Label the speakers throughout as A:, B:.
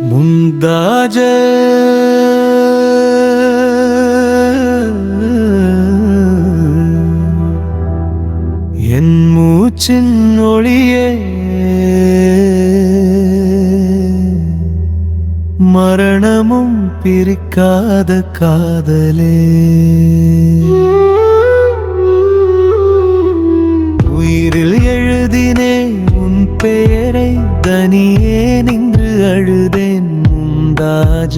A: முந்தாஜ. என் மூச்சின் ஒளியே. மரணமும் பிரிக்காத காதலே. உயிரில் எழுதினே உன் பெயரை தனியே அழுதேன் முந்தாஜ.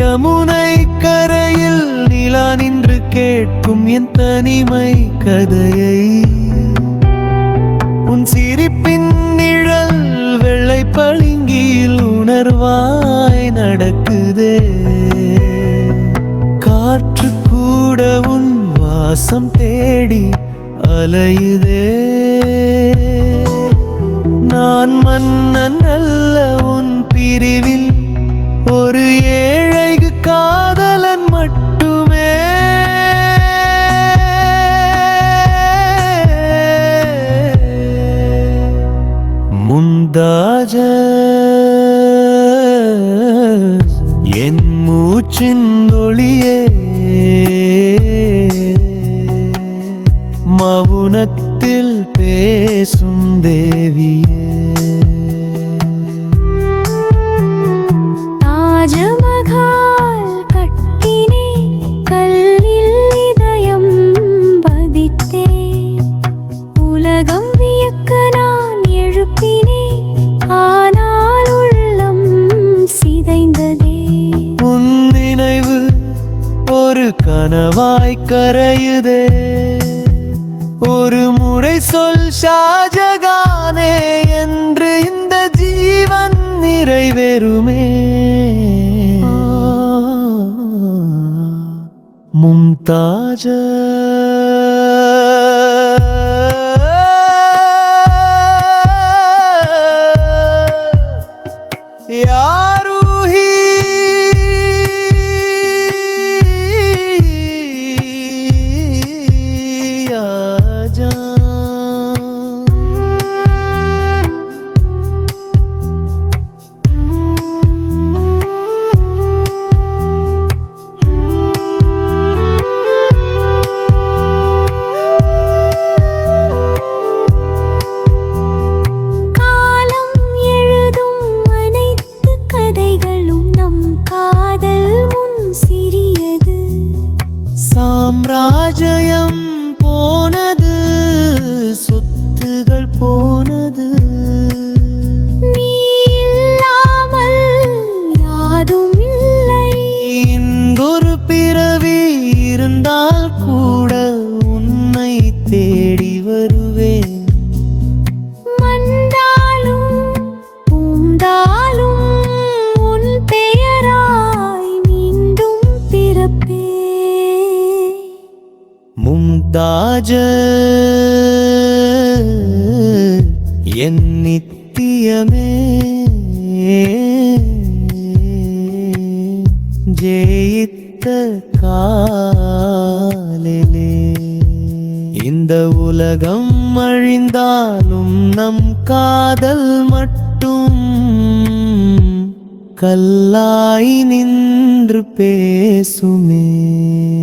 A: யமுனை கரையில் நிலா நின்று கேட்கும் என் தனிமை கதையை. உன் சிரிப்பின் நிழல் வெள்ளை பளிங்கியில் உணர்வாய் நடக்குதே. காற்று கூட உன் வாசம் தேடி அலையுதே. நான் மன்னன் அல்ல உன் பிரிவில் ஒரு ஏழைக்கு காதலன் மட்டுமே. முந்தாஜ என் மூச்சின் ஒளியே. மவுனத்தில் பேசும் தேவியே.
B: தாஜமகால் கட்டினே கல்லில் இதயம் பதித்தே. உலகம் வியக்க நான் எழுப்பினே ஆனால் உள்ளம் சிதைந்ததே.
A: உன் நினைவு ஒரு கனவாய் கரையுதே. ஒரு முறை சொல் ஷாஜகானே என்று இந்த ஜீவன் நிறைவேறுமே. மும்தாஜ சாம்ராஜ்யம் போனது சொத்துகள் போனது.
B: யாதும் இல்லை.
A: இங்கொரு பிறவி இருந்தால் கூட மும்தாஜ. என் நித்தியமே. ஜெயித்த காலிலே. இந்த உலகம் அழிந்தாலும் நம் காதல் மட்டும் கல்லாய் நின்று பேசுமே.